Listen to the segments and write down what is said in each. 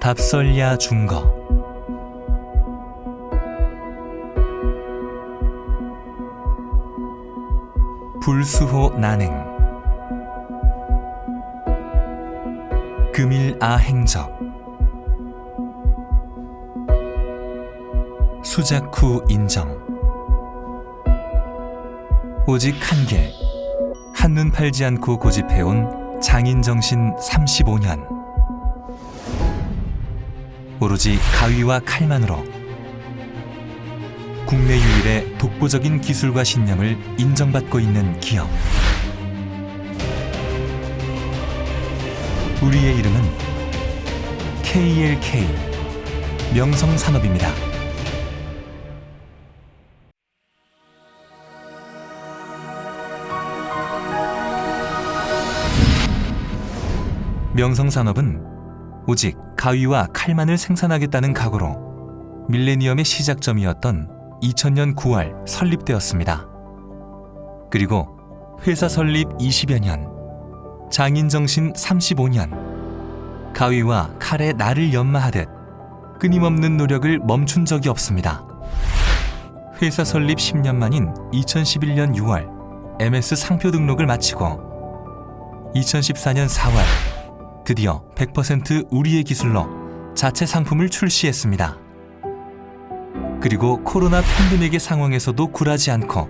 밥설야 중거. 불수호 난행. 금일 아 행적. 수작후 인정. 오직 한길. 한눈 팔지 않고 고집해온 장인 정신 35년 오로지 가위와 칼만으로 국내 유일의 독보적인 기술과 신념을 인정받고 있는 기업 우리의 이름은 KLK 명성산업입니다. 명성산업은 오직 가위와 칼만을 생산하겠다는 각오로 밀레니엄의 시작점이었던 2000년 9월 설립되었습니다. 그리고 회사 설립 20여 년, 장인 정신 35년, 가위와 칼에 나를 연마하듯 끊임없는 노력을 멈춘 적이 없습니다. 회사 설립 10년 만인 2011년 6월 MS 상표 등록을 마치고 2014년 4월 드디어 100% 우리의 기술로 자체 상품을 출시했습니다. 그리고 코로나 팬데믹의 상황에서도 굴하지 않고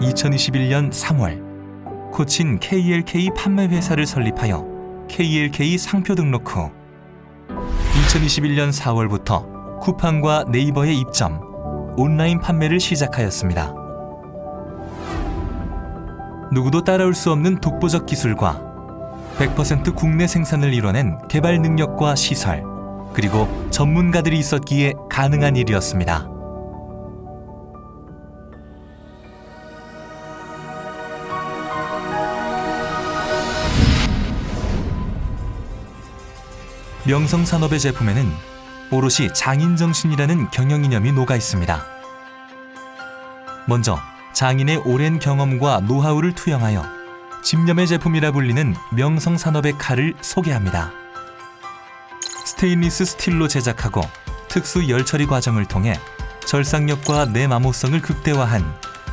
2021년 3월 코친 KLK 판매 회사를 설립하여 KLK 상표 등록 후 2021년 4월부터 쿠팡과 네이버에 입점, 온라인 판매를 시작하였습니다. 누구도 따라올 수 없는 독보적 기술과 100% 국내 생산을 이뤄낸 개발 능력과 시설, 그리고 전문가들이 있었기에 가능한 일이었습니다. 명성 산업의 제품에는 오롯이 장인 정신이라는 경영 이념이 녹아 있습니다. 먼저 장인의 오랜 경험과 노하우를 투영하여 집념의 제품이라 불리는 명성 산업의 칼을 소개합니다. 스테인리스 스틸로 제작하고 특수 열처리 과정을 통해 절삭력과 내마모성을 극대화한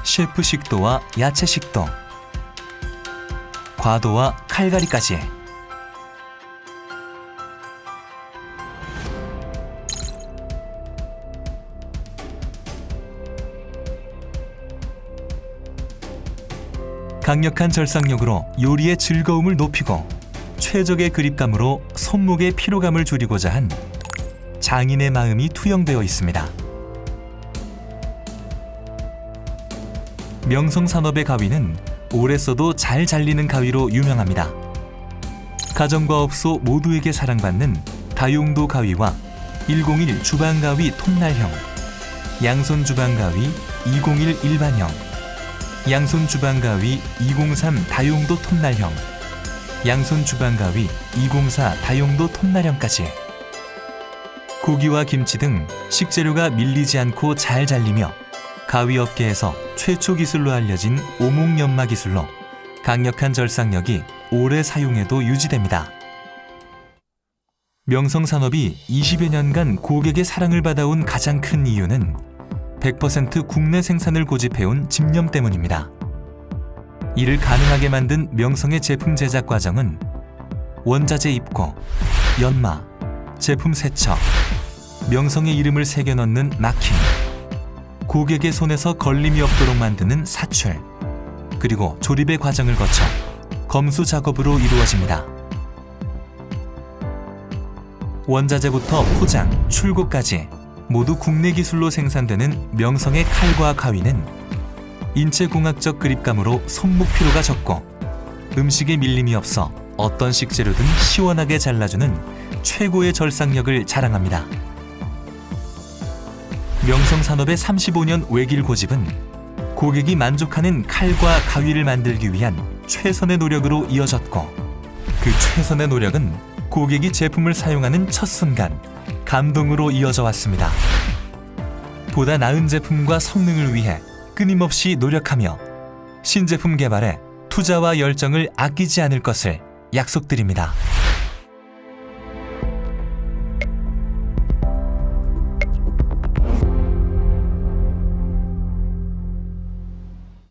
셰프 식도와 야채 식도, 과도와 칼갈이까지 강력한 절삭력으로 요리의 즐거움을 높이고 최적의 그립감으로 손목의 피로감을 줄이고자 한 장인의 마음이 투영되어 있습니다. 명성산업의 가위는 오래 써도 잘 잘리는 가위로 유명합니다. 가정과 업소 모두에게 사랑받는 다용도 가위와 101 주방 가위 톱날형, 양손 주방 가위 201 일반형, 양손 주방 가위 203 다용도 톱날형, 양손 주방 가위 204 다용도 톱날형까지 고기와 김치 등 식재료가 밀리지 않고 잘 잘리며 가위 업계에서 최초 기술로 알려진 오목연마 기술로 강력한 절삭력이 오래 사용해도 유지됩니다. 명성산업이 20여 년간 고객의 사랑을 받아온 가장 큰 이유는 100% 국내 생산을 고집해온 집념 때문입니다. 이를 가능하게 만든 명성의 제품 제작 과정은 원자재 입고, 연마, 제품 세척, 명성의 이름을 새겨 넣는 마킹, 고객의 손에서 걸림이 없도록 만드는 사출, 그리고 조립의 과정을 거쳐 검수 작업으로 이루어집니다. 원자재부터 포장, 출고까지 모두 국내 기술로 생산되는 명성의 칼과 가위는 인체공학적 그립감으로 손목 피로가 적고 음식에 밀림이 없어 어떤 식재료든 시원하게 잘라주는 최고의 절삭력을 자랑합니다. 명성 산업의 35년 외길 고집은 고객이 만족하는 칼과 가위를 만들기 위한 최선의 노력으로 이어졌고 그 최선의 노력은 고객이 제품을 사용하는 첫 순간 감동으로 이어져 왔습니다. 보다 나은 제품과 성능을 위해 끊임없이 노력하며 신제품 개발에 투자와 열정을 아끼지 않을 것을 약속드립니다.